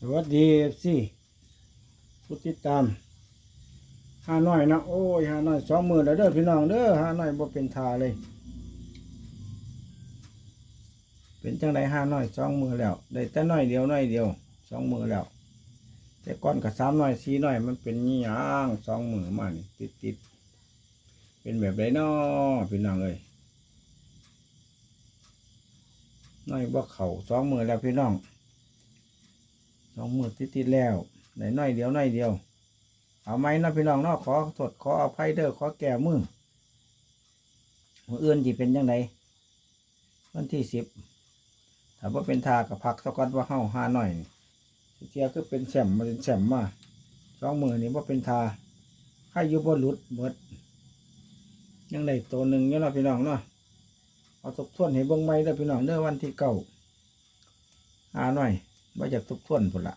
สวัสดีเอฟซีผู้ติดตามห้าน้อยนะโอ้ยห้าน้อยสองมือแล้วเด้อพี่น้องเด้อห้าน้อยบ่เป็นทาเลย เป็นจังไดห้าน้อยสองมือแล้วได้แต่หน้อยเดียวหน้อยเดียวสองมือแล้ว แต่ก้อนกับสามน้อยสี่น้อยมันเป็นยี่ยางสองมือมานี่ติดติดๆเป็นแบบไรน้อพี่น้องเอ้ยน้อยบ่เข่าสองมือแล้วพี่น้อง สองมือติดติดแล้วไหนน้อยเดียวน้อยเดียว เอาไหมนาะพี่น้องนาขอโทษขออภัยเด้อขอแก้มือมืออื่นที่เป็นยังไงวันที่สิบถ้าว่าเป็นทากับพักสกอนว่าเฮาห้าหน่อยสิเทียคือเป็นแฉมมาเป็นแฉมมาสองมือนี่ว่าเป็นทาให้ยู่บ่หลุดเบิดยังไงตัวหนึ่งเนี่ยเนาะพี่น้องเนาะเอาทบทวนให้เบิ่งใหม่เด้พี่น้องเด้อวันที่เก้าหาหน่อย ว่าจะทบท่วนพุ่นละ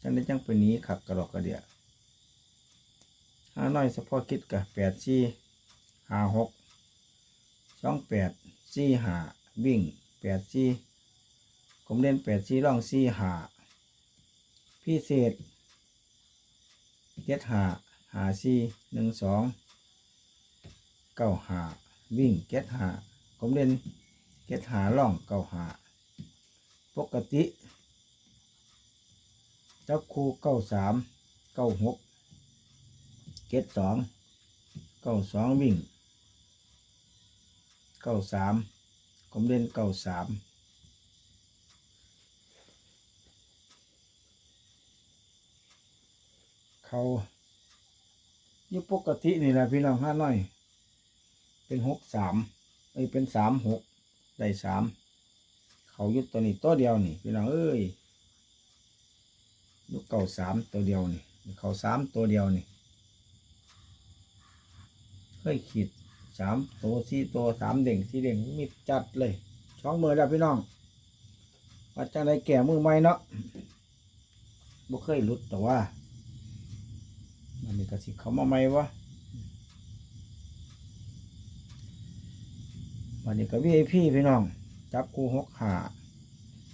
จังได้จังเป็นหนี้ขับกระดอกกระเดียห้าน้อยเฉพาะคิดกับแปดสี่ห้าหกสองแปดสี่ห้าวิ่งแปดสี่ผมเล่นแปดสี่ร่องสี่ห้าพิเศษเจ็ดห้าห้าสี่หนึ่งสองเก้าห้าวิ่งเจ็ดห้าผมเล่นเจ็ดห้าร่องเก้าห้าปกติ จับคู่เก้าสามเก้าหกเกตสองเก้าสองวิ่งเก้าสามผมเล่นเก้าสามเขายู่ปกตินี่แหละพี่น้องห้าน้อย เป็นหกสามเอ้ยเป็นสามหกได้สามเขายุดตัวนี้ตัวเดียวนี่พี่น้องเอ้ย ลูกเก่าสามตัวเดียวนี่เขาสามตัวเดียวนี่เคยขีดสามตัวสี่ตัวสามเด่งสี่เด่งมีจัดเลยช่องมือแล้วพี่น้องว่าจังไรแก่มือใหม่เนาะบ่เคยหลุดแต่ว่า มันนี่ก็สิเขามาใหม่วะวันนี้ก็วีไอพี่พี่น้อง จับคู่หกห้า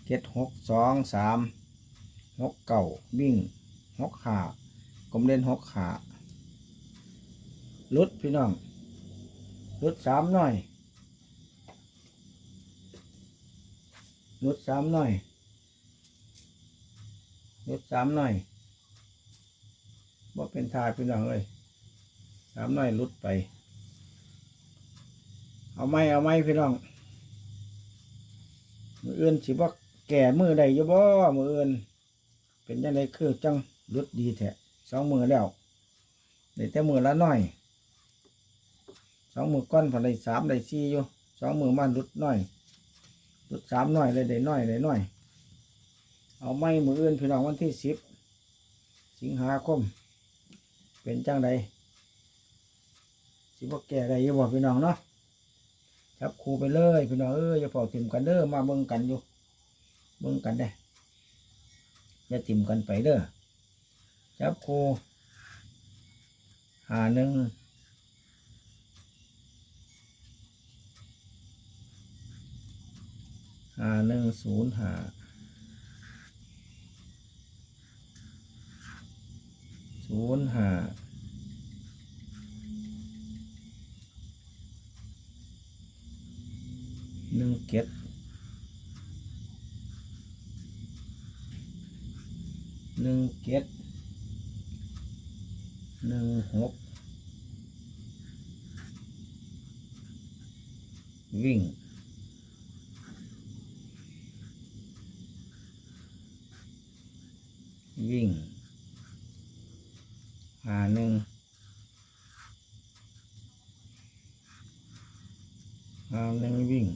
เจ็ดหกสองสาม หกเก่าวิ่งหกขากลมเล่นหกขาลุดพี่น้องลุดสามหน่อยลุดสามหน่อยลุดสามหน่อยว่าเป็นทายพี่น้องเลยสามหน่อยลุดไป เอาไหมเอาไหมพี่น้องมืออื่นสิว่าแก่มือใดอยู่บ่มือเอื่น เป็นยังไงคือจังรุดดีแท้สองมือแล้วได้แต่มือละน้อยสองมือก้อนผ่านได้สามได้สี่อยู่สองมือมันรุดน้อยรุดสามน้อยเลยได้น้อยได้น้อย เอาไม้มืออื่นพี่น้องวันที่สิบสิงหาคม เป็นจังใดสิบ่แก่ได้ยังบอกพี่น้องเนาะครับครูไปเลยพี่น้องเอ้ยอย่าเฝ้าถิ่มกันเด้อมาเบิ่งกันอยู่ เบิ่งกันได้ อย่าติมกันไปเด้อจับคูหาหนึ่งหาหนึ่งศูนย์หาศูนย์หาหนึ่งเก็ด นึ่งเจ็ดหนึ่งหกวิ่งวิ่งหาหนึ่งหาหนึ่งวิ่ง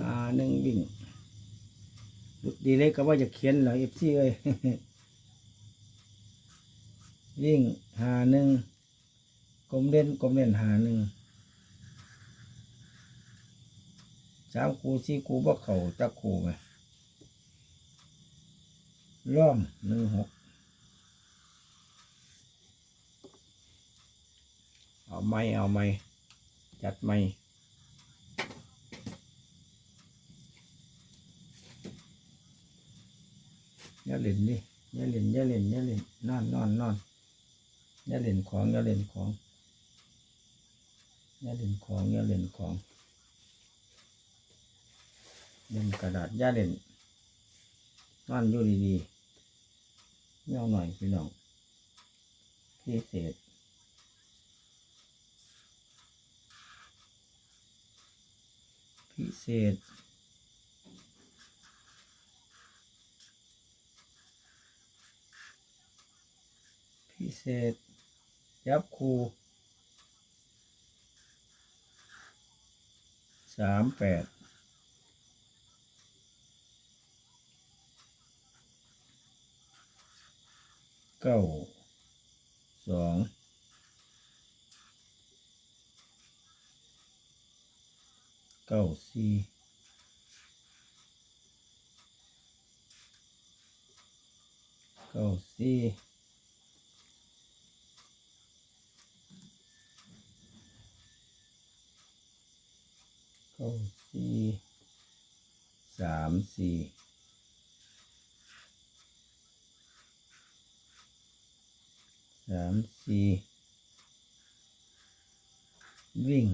อ่าหนึ่งวิ่งลุ ดีเลยก็ว่าจะเขียนเหรอเอฟซีเลยวิ่งหาหนึ่งกลมเล่นกลมเล่นหาหนึ่งสามคูสี่คูบ่เข่าจักคูไหมร่องหนึ่งหกเอาไม่เอาไม่จัดไม่ อย่าเล่นดิอย่าเล่นอย่าเล่นอย่าเล่นนอนนอนนอนอย่าเล่นของอย่าเล่นของอย่าเล่นของอย่าเล่นของเล่นกระดาษอย่าเล่นนอนอยู่ดีๆเงาหน่อยพี่น้องพิเศษพิเศษ พิเศษ ยับคูสามแปดเก้าสองเก้าสี่เก้าสี่ เก้า สี่สามสี่สามสี่วิ่ง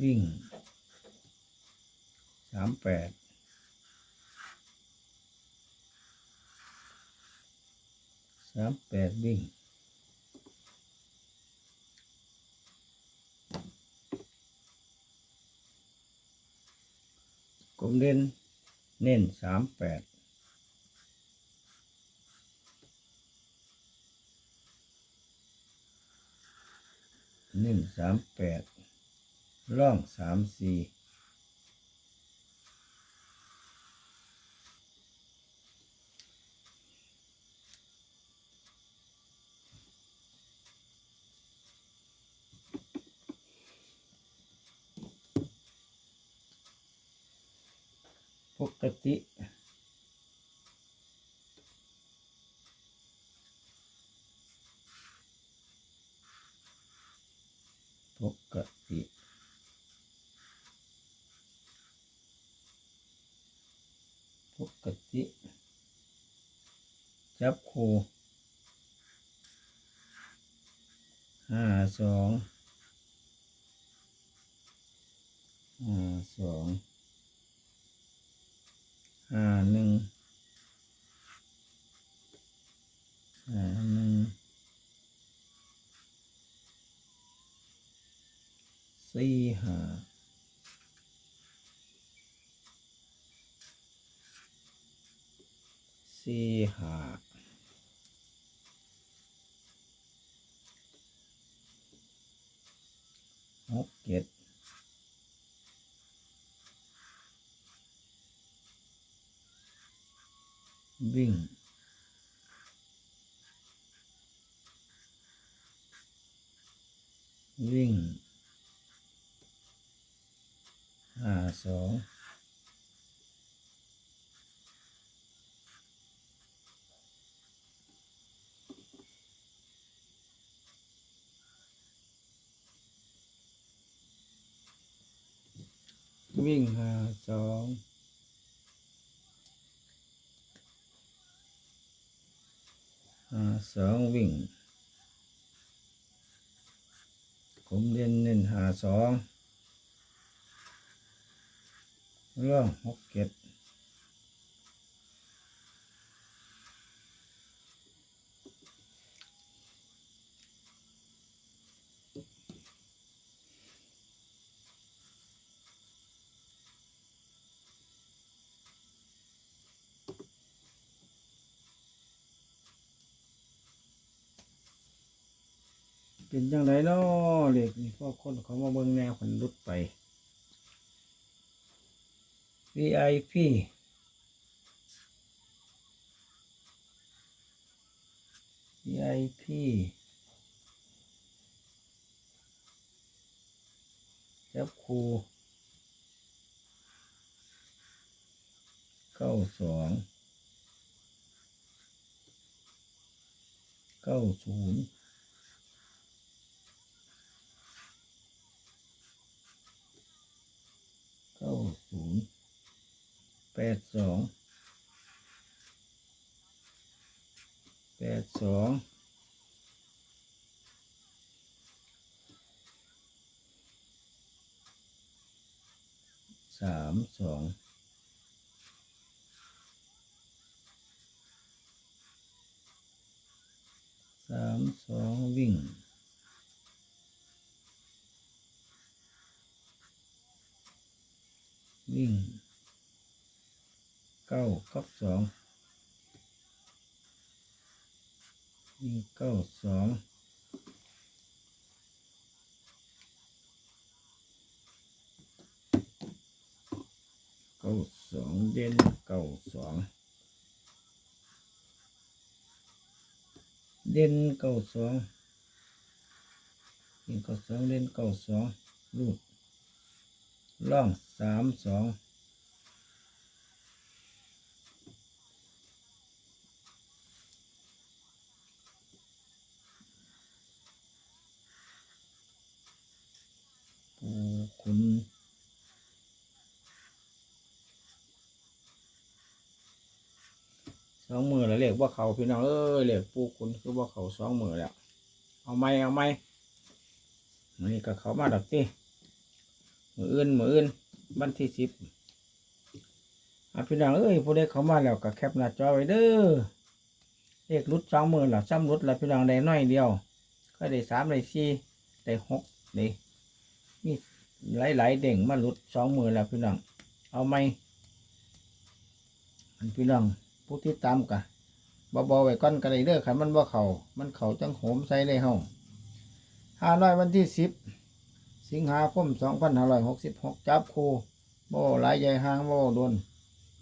วิ่งสามแปดสามแปดวิ่ง กลมเด่นเน้นสามแปดเน้นสามแปดร่องสามสี่ปกติ ปกติปกติ จับคู่ห้าสองห้าสองห้าหนึ่งห้าหนึ่งสี่ห้าสี่ห้า หกเจ็ดวิ่ง วิ่งห้าสอง วิ่งห้าสองห้าสองวิ่ง ผมเรียนเน้นห้าสองเรื่องหกเจ็ด เป็นจังไรเนาะเหล็กนี่พอคนเขามาเบิ่งแนวคนรุดไป VIP VIP จับคูเก้าสองเก้าศูนย์ ศูนย์ แปดสองแปดสองสามสองสามสองวิ่งวิ่ง เก้ากับสองวิ่งเก้าสองเก้าสองเด่นเก้าสองเด่นเก้าสองวิ่งเก้าสองเด่นเก้าสองรูดล่องสามสอง คุณสองมือแล้วเรียกว่าเขาพี่น้องเอ้ยเรียกปูคุณคือว่าเขาสองมือแล้ว เอาไหมเอาไหมนี่ก็เขามาดับตีมืออื่นมืออื่นวันที่สิบอะพี่น้องเอ้ยผู้ใดเขามาแล้วก็แคปหน้าจอไว้เด้อเลขรุดสองมือหล่ะซ้ำรุดละพี่น้องได้น้อยเดียว ก็ได้สามได้สี่ได้หกได้ มีหลายๆเด้งมารุดสองมือแล้วพี่น้อง เอาไหมอันพี่น้องผู้ที่ตามกะเบาๆไว้ก่อนก็ได้เด้อขันมันบ่เข่ามันเข่าจังโหมใส่เลยเฮาห้าน้อยวันที่สิบสิงหาคม2566จับคู่โบ่หลายใหญ่ห่างโบ่โดน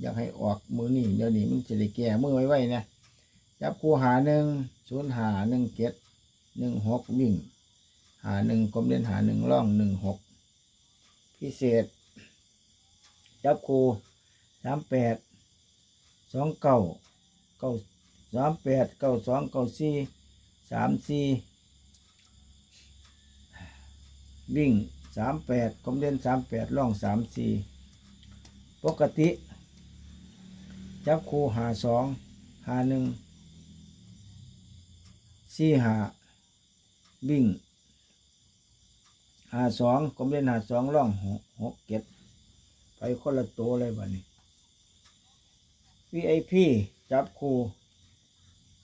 อยากให้ออกมือนี่เดี๋ยวนี้มันจะได้แก้มือไว้ไว้นะจับคู่หาหนึ่งศูนย์หาหนึ่งเจ็ดหนึ่งหกวิ่ง หาหนึ่งกลมเด่นหาหนึ่งล่องหนึ่งหก พิเศษ จับคู่สามแปดสองเก้าเก้าสามแปดเก้าสองเก้าสี่สามสี่วิ่งสามแปดกลมเด่นสามแปดล่องสามสี่ปกติ จับคู่หาสองหาหนึ่งสี่หาวิ่ง หาสองกลมเด่นหาสองล่องหกหกเจ็ดไปคนละตัวเลยบัดนี้ VIP จับคู่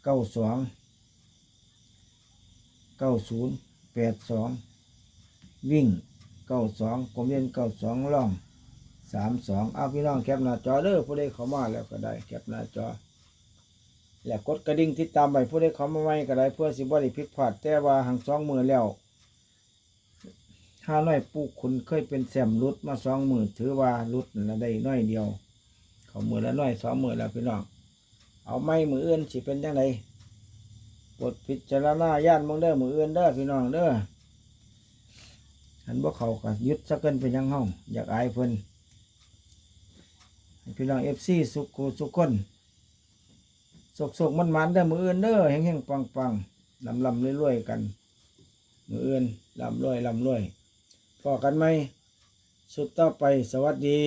เก้าสองเก้าศูนย์แปดสองวิ่งเก้าสองกลมเล่นเก้าสองล่องสามสองเอาพี่น้องแคปหน้าจอเด้อผู้ใดเข้ามาแล้วก็ได้แคปหน้าจอ แล้วกดกระดิ่งติดตามไปผู้ใดเข้ามาใหม่ก็ได้เพื่อสิบ่ได้ผิดพลาดแต่ว่าหังสองมือแล้ว ห้าน้อยปูคุณเคยเป็นแซมรุดมาสองมือถือว่ารุดละได้น้อยเดียว เขาหมือละน้อยสองมือแล้วพี่น้องเอาไม่มืออื่นสิเป็นยังไงกดพิจารณาญาติมองเด้อมืออื่นเด้อพี่น้องเด้ออันบ่เขาก็ยึดสักเกินเป็นยังห้อง อยากอายเพิ่นพี่น้องเอฟซีสุกูสุกคนสกสกมันมันๆเด้อมืออื่นเด้อแห้งแห้งปังปังลำลำรวยๆกัน มืออื่นลำรวยลำรวย พอกันไหมสุดต่อไปสวัสดี